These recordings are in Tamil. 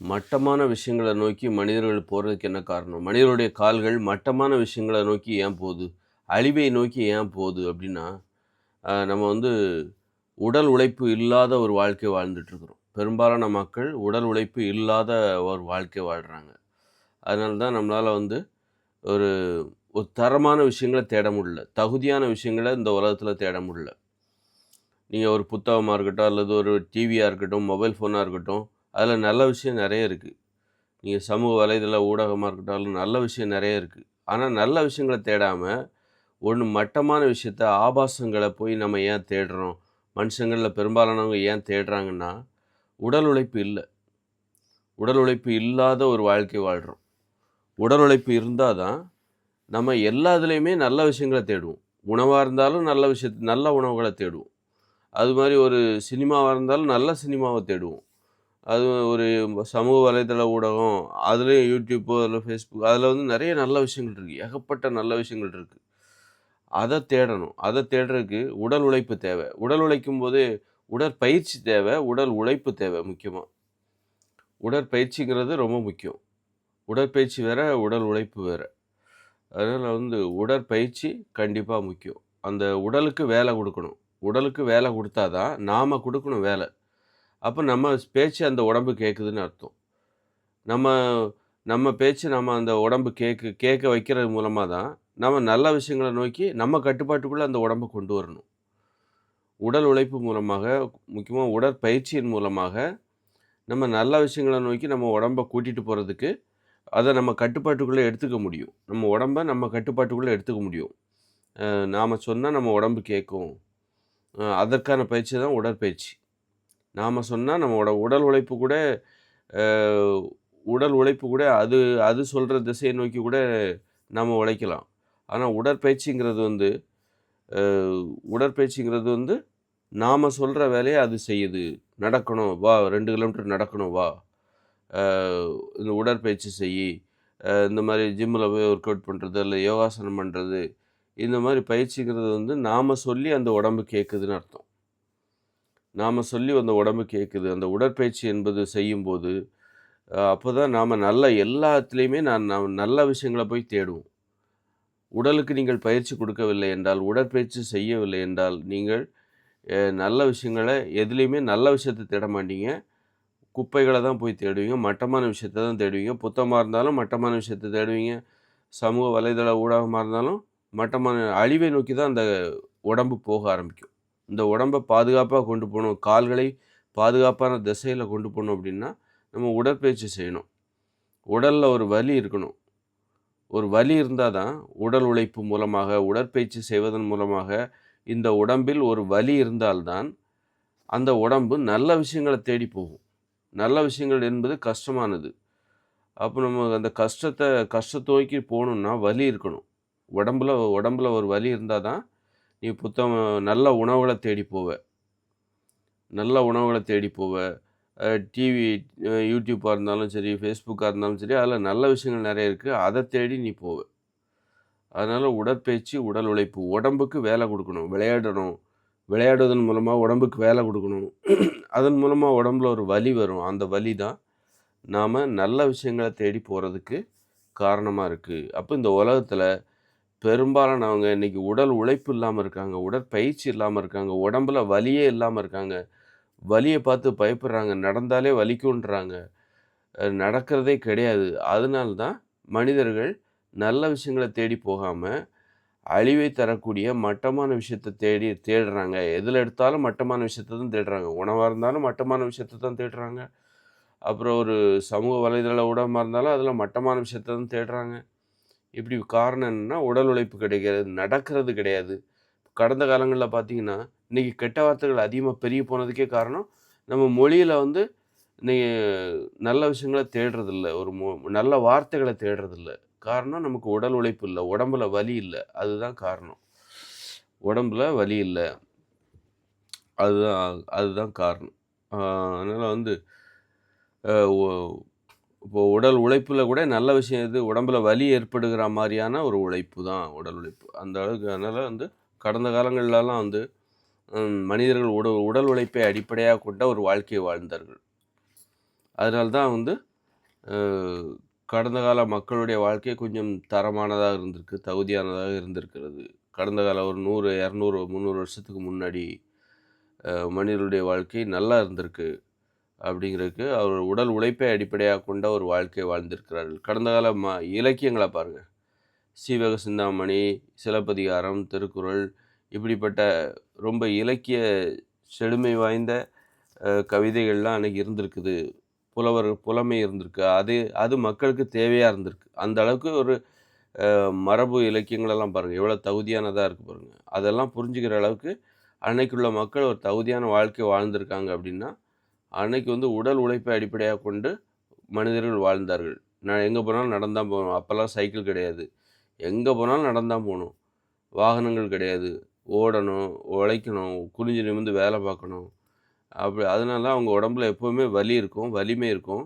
மட்டமான விஷயங்களை நோக்கி மனிதர்கள் போகிறதுக்கு என்ன காரணம்? மனிதர்களுடைய கால்கள் மட்டமான விஷயங்களை நோக்கி ஏன் போகுது? அழிவை நோக்கி ஏன் போகுது அப்படின்னா நம்ம வந்து உடல் உழைப்பு இல்லாத ஒரு வாழ்க்கை வாழ்ந்துட்டுருக்குறோம். பெரும்பாலான மக்கள் உடல் உழைப்பு இல்லாத ஒரு வாழ்க்கை வாழ்கிறாங்க அதனால தான் நம்மளால் வந்து ஒரு ஒரு தரமான விஷயங்களை தேட முடியல. தகுதியான விஷயங்கள இந்த உலகத்தில் தேட முடியல. நீங்கள் ஒரு புத்தகமாக இருக்கட்டும், அல்லது ஒரு டிவியாக இருக்கட்டும், மொபைல் ஃபோனாக இருக்கட்டும், அதில் நல்ல விஷயம் நிறைய இருக்குது நீங்கள் சமூக வலைதள ஊடகமாக இருக்கட்டாலும் நல்ல விஷயம் நிறைய இருக்குது ஆனால் நல்ல விஷயங்களை தேடாமல் ஒன்று மட்டமான விஷயத்த, ஆபாசங்களை போய் நம்ம ஏன் தேடுறோம்? மனுஷங்களில் பெரும்பாலானவங்க ஏன் தேடுறாங்கன்னா, உடல் உழைப்பு இல்லை உடல் உழைப்பு இல்லாத ஒரு வாழ்க்கை வாழ்கிறோம் உடல் உழைப்பு இருந்தால் தான், நம்ம எல்லா இதுலேயுமே நல்ல விஷயங்களை தேடுவோம். உணவாக இருந்தாலும் நல்ல விஷயத்து நல்ல உணவுகளை தேடுவோம். அது மாதிரி ஒரு சினிமாவாக இருந்தாலும் நல்ல சினிமாவை தேடுவோம். அது ஒரு சமூக வலைதள ஊடகம், அதுலேயும் யூடியூப்போ அதில் ஃபேஸ்புக் அதில் வந்து நிறைய நல்ல விஷயங்கள் இருக்குது ஏகப்பட்ட நல்ல விஷயங்கள் இருக்குது அதை தேடணும். அதை தேடுறதுக்கு உடல் உழைப்பு தேவை உடல் உழைக்கும் போது உடற்பயிற்சி தேவை உடல் உழைப்பு தேவை முக்கியமாக உடற்பயிற்சிங்கிறது ரொம்ப முக்கியம். உடற்பயிற்சி வேற, உடல் உழைப்பு வேற. அதனால் வந்து உடற்பயிற்சி கண்டிப்பாக முக்கியம். அந்த உடலுக்கு வேலை கொடுக்கணும் உடலுக்கு வேலை கொடுத்தா தான், நாம் கொடுக்கணும் வேலை அப்போ நம்ம பேச்சு அந்த உடம்பு கேட்குதுன்னு அர்த்தம். நம்ம நம்ம பேச்சு நம்ம அந்த உடம்பு கேட்க கேட்க வைக்கிறது மூலமாக தான், நம்ம நல்ல விஷயங்களை நோக்கி நம்ம கட்டுப்பாட்டுக்குள்ளே அந்த உடம்ப கொண்டு வரணும். உடல் உழைப்பு மூலமாக, முக்கியமாக உடற்பயிற்சியின் மூலமாக, நம்ம நல்ல விஷயங்கள நோக்கி நம்ம உடம்ப கூட்டிகிட்டு போகிறதுக்கு அதை நம்ம கட்டுப்பாட்டுக்குள்ளே எடுத்துக்க முடியும். நம்ம உடம்ப நம்ம கட்டுப்பாட்டுக்குள்ளே எடுத்துக்க முடியும். நாம் சொன்னால் நம்ம உடம்பு கேட்கும். அதற்கான பயிற்சி தான் உடற்பயிற்சி. நாம் சொன்னால் நம்மளோட உடல் உழைப்பு கூட உடல் உழைப்பு கூட அது அது சொல்கிற திசையை நோக்கி கூட நம்ம உழைக்கலாம். ஆனால் உடற்பயிற்சிங்கிறது வந்து உடற்பயிற்சிங்கிறது வந்து, நாம் சொல்கிற வேலையை அது செய்யுது. நடக்கணும், வா ரெண்டு கிலோமீட்டர் நடக்கணும் வா. இந்த உடற்பயிற்சி செய்யி. இந்த மாதிரி ஜிம்மில் போய் ஒர்க் அவுட் பண்ணுறது இல்லை யோகாசனம் பண்ணுறது இந்த மாதிரி பயிற்சிங்கிறது வந்து நாம் சொல்லி அந்த உடம்பு கேட்குதுன்னு அர்த்தம். நாம் சொல்லி அந்த உடம்பு கேட்குது. அந்த உடற்பயிற்சி என்பது செய்யும்போது, அப்போ தான் நாம் நல்ல எல்லாத்துலேயுமே நான் நாம் நல்ல விஷயங்களை போய் தேடுவோம். உடலுக்கு நீங்கள் பயிற்சி கொடுக்கவில்லை என்றால், உடற்பயிற்சி செய்யவில்லை என்றால், நீங்கள் நல்ல விஷயங்களை எதுலேயுமே நல்ல விஷயத்த தேட மாட்டீங்க. குப்பைகளை தான் போய் தேடுவீங்க. மட்டமான விஷயத்தை தான் தேடுவீங்க. புத்தமாக இருந்தாலும் மட்டமான விஷயத்த தேடுவீங்க. சமூக வலைதள ஊடகமாக இருந்தாலும் மட்டமான அழிவை நோக்கி தான் அந்த உடம்பு போக ஆரம்பிக்கும். இந்த உடம்ப பாதுகாப்பாக கொண்டு போகணும் கால்களை பாதுகாப்பான திசையில் கொண்டு போகணும் அப்படின்னா நம்ம உடற்பயிற்சி செய்யணும். உடலில் ஒரு வலி இருக்கணும். ஒரு வலி இருந்தால் தான், உடல் உழைப்பு மூலமாக, உடற்பயிற்சி செய்வதன் மூலமாக, இந்த உடம்பில் ஒரு வலி இருந்தால் தான், அந்த உடம்பு நல்ல விஷயங்களை தேடி போகும். நல்ல விஷயங்கள் என்பது கஷ்டமானது. அப்போ நம்ம அந்த கஷ்டத்தை கஷ்டத்தோக்கி போகணுன்னா வலி இருக்கணும். உடம்புல உடம்புல ஒரு வலி இருந்தால் தான், நீ புத்தகம் நல்ல உணவுகளை தேடி போவ. நல்ல உணவுகளை தேடி போவ. டிவி யூடியூப்பாக இருந்தாலும் சரி, ஃபேஸ்புக்காக இருந்தாலும் சரி, அதில் நல்ல விஷயங்கள் நிறைய இருக்குது அதை தேடி நீ போவ. அதனால் உடற்பயிற்சி, உடல் உழைப்பு. உடம்புக்கு வேலை கொடுக்கணும் விளையாடணும். விளையாடுவதன் மூலமாக உடம்புக்கு வேலை கொடுக்கணும் அதன் மூலமாக உடம்புல ஒரு வலி வரும். அந்த வலி தான், நாம் நல்ல விஷயங்களை தேடி போகிறதுக்கு காரணமாக இருக்குது அப்போ இந்த உலகத்தில் பெரும்பாலானவங்க இன்னைக்கு உடல் உழைப்பு இல்லாமல் இருக்காங்க. உடற்பயிற்சி இல்லாமல் இருக்காங்க. உடம்புல வலியே இல்லாமல் இருக்காங்க. வலியை பார்த்து பயப்படுறாங்க. நடந்தாலே வலிக்குன்றாங்க. நடக்கிறதே கிடையாது. அதனால தான் மனிதர்கள் நல்ல விஷயங்கள தேடி போகாமல் அழிவை தரக்கூடிய மட்டமான விஷயத்தை தேடி தேடுறாங்க. எதில் எடுத்தாலும் மட்டமான விஷயத்தை தான் தேடுறாங்க. உணவாக இருந்தாலும் மட்டமான விஷயத்தை தான் தேடுறாங்க. அப்புறம் ஒரு சமூக வலைதள ஊடகமாக இருந்தாலும், அதில் மட்டமான விஷயத்தை தான் தேடுறாங்க. இப்படி காரணம் என்னன்னா, உடல் உழைப்பு கிடைக்கிறது. நடக்கிறது கிடையாது. கடந்த காலங்களில் பார்த்தீங்கன்னா, இன்றைக்கி கெட்ட வார்த்தைகள் அதிகமாக பெருகி போனதுக்கே காரணம், நம்ம மொழியில் வந்து இன்னைக்கு நல்ல விஷயங்கள தேடுறதில்ல. ஒரு மொ நல்ல வார்த்தைகளை தேடுறதில்ல. காரணம் நமக்கு உடல் உழைப்பு இல்லை உடம்புல வலி இல்லை அதுதான் காரணம். உடம்புல வலி இல்லை அதுதான் அதுதான் காரணம். அதனால் வந்து இப்போது உடல் உழைப்பில் கூட நல்ல விஷயம் எது? உடம்புல வலி ஏற்படுகிற மாதிரியான ஒரு உழைப்பு தான் உடல் உழைப்பு. அந்த அளவுக்கு அதனால் வந்து கடந்த காலங்கள்லலாம் வந்து மனிதர்கள் உட உடல் உழைப்பை அடிப்படையாக கொண்ட ஒரு வாழ்க்கையை வாழ்ந்தார்கள். அதனால தான் வந்து கடந்த கால மக்களுடைய வாழ்க்கை கொஞ்சம் தரமானதாக இருந்திருக்கு தகுதியானதாக இருந்திருக்கிறது கடந்த கால ஒரு நூறு இரநூறு முந்நூறு வருஷத்துக்கு முன்னாடி மனிதர்களுடைய மனிதனுடைய வாழ்க்கை நல்லா இருந்திருக்கு அப்படிங்கிறதுக்கு அவர் உடல் உழைப்பை அடிப்படையாக கொண்ட ஒரு வாழ்க்கை வாழ்ந்திருக்கிறார்கள். கடந்த கால ம இலக்கியங்களை பாருங்கள் சீவக சிந்தாமணி சிலப்பதிகாரம் திருக்குறள் இப்படிப்பட்ட ரொம்ப இலக்கிய செழுமை வாய்ந்த கவிதைகள்லாம் அன்றைக்கி இருந்திருக்குது. புலவர் புலமை இருந்திருக்கு. அது அது மக்களுக்கு தேவையாக இருந்திருக்கு. அந்த அளவுக்கு ஒரு மரபு இலக்கியங்களெல்லாம் பாருங்கள் எவ்வளோ தகுதியானதாக இருக்குது பாருங்கள் அதெல்லாம் புரிஞ்சுக்கிற அளவுக்கு அன்னைக்குள்ள மக்கள் ஒரு தகுதியான வாழ்க்கை வாழ்ந்திருக்காங்க அப்படின்னா அன்னைக்கு வந்து உடல் உழைப்பை அடிப்படையாக கொண்டு மனிதர்கள் வாழ்ந்தார்கள். நான் எங்கே போனாலும் நடந்தான் போகணும். அப்போல்லாம் சைக்கிள் கிடையாது. எங்கே போனாலும் நடந்தான் போகணும். வாகனங்கள் கிடையாது. ஓடணும் உழைக்கணும் குனிஞ்சு நிமிர்ந்து வேலை பார்க்கணும். அப்படி அதனால அவங்க உடம்புல எப்போவுமே வலி இருக்கும் வலிமை இருக்கும்.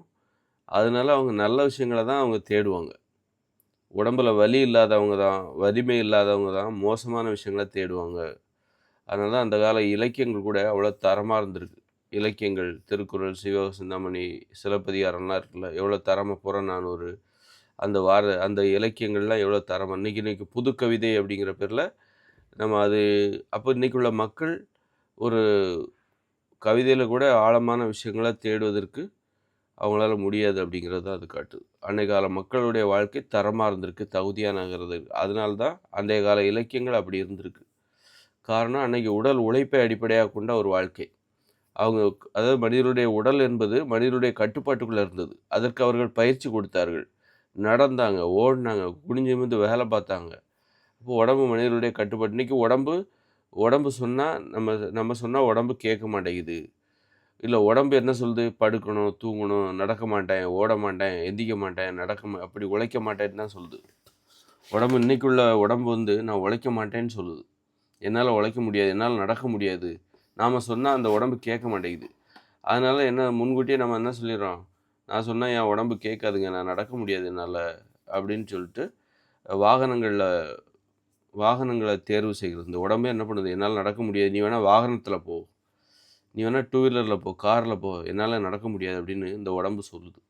அதனால அவங்க நல்ல விஷயங்களை தான் அவங்க தேடுவாங்க. உடம்புல வலி இல்லாதவங்க தான் வலிமை இல்லாதவங்க தான் மோசமான விஷயங்களை தேடுவாங்க. அதனால தான் அந்த கால இலக்கியங்கள் கூட அவ்வளோ தரமாக இருந்திருக்கு. இலக்கியங்கள் திருக்குறள் சிவக சிந்தாமணி சிலப்பதிகாரம்லாம் இருக்குல்ல எவ்வளோ தரமாக புறநானூறு அந்த வார அந்த இலக்கியங்கள்லாம் எவ்வளோ தரம் இன்னைக்கு இன்னைக்கு புது கவிதை அப்படிங்கிற பேரில் நம்ம அது அப்போ இன்னைக்குள்ள மக்கள் ஒரு கவிதையில் கூட ஆழமான விஷயங்களை தேடுவதற்கு அவங்களால முடியாது அப்படிங்கிறது தான் அது காட்டுது. அன்றைய கால மக்களுடைய வாழ்க்கை தரமாக இருந்திருக்கு தகுதியானங்கிறது அதனால தான் அன்றைய கால இலக்கியங்கள் அப்படி இருந்திருக்கு. காரணம் அன்னைக்கு உடல் உழைப்பை அடிப்படையாக கொண்ட ஒரு வாழ்க்கை. அவங்க அதாவது மனிதனுடைய உடல் என்பது மனிதனுடைய கட்டுப்பாட்டுக்குள்ளே இருந்தது. அதற்கு அவர்கள் பயிற்சி கொடுத்தார்கள். நடந்தாங்க ஓடினாங்க குனிஞ்சு நிமிர்ந்து வேலை பார்த்தாங்க. இப்போ உடம்பு மனிதனுடைய கட்டுப்பாடு. இன்றைக்கி உடம்பு உடம்பு சொன்னால் நம்ம நம்ம சொன்னால் உடம்பு கேட்க மாட்டேங்குது. இல்லை உடம்பு என்ன சொல்லுது? படுக்கணும் தூங்கணும் நடக்க மாட்டேன் ஓட மாட்டேன் எந்திக்க மாட்டேன் நடக்க மா அப்படி உழைக்க மாட்டேன்னு தான் சொல்லுது. உடம்பு இன்றைக்குள்ள உடம்பு வந்து நான் உழைக்க மாட்டேன்னு சொல்லுது. என்னால் உழைக்க முடியாது என்னால் நடக்க முடியாது. நாம் சொன்னால் அந்த உடம்பு கேட்க மாட்டேங்குது. அதனால் என்ன முன்கூட்டியே நம்ம என்ன சொல்லிடுறோம்? நான் சொன்னால் என் உடம்பு கேட்காதுங்க நான் நடக்க முடியாது என்னால் அப்படின்னு சொல்லிட்டு வாகனங்களில் வாகனங்களை தேர்வு செய்கிறது. இந்த உடம்பே என்ன பண்ணுது? என்னால் நடக்க முடியாது. நீ வேணால் வாகனத்தில் போ. நீ வேணால் டூ வீலரில் போ காரில் போ. என்னால் நடக்க முடியாது அப்படின்னு இந்த உடம்பு சொல்லுது.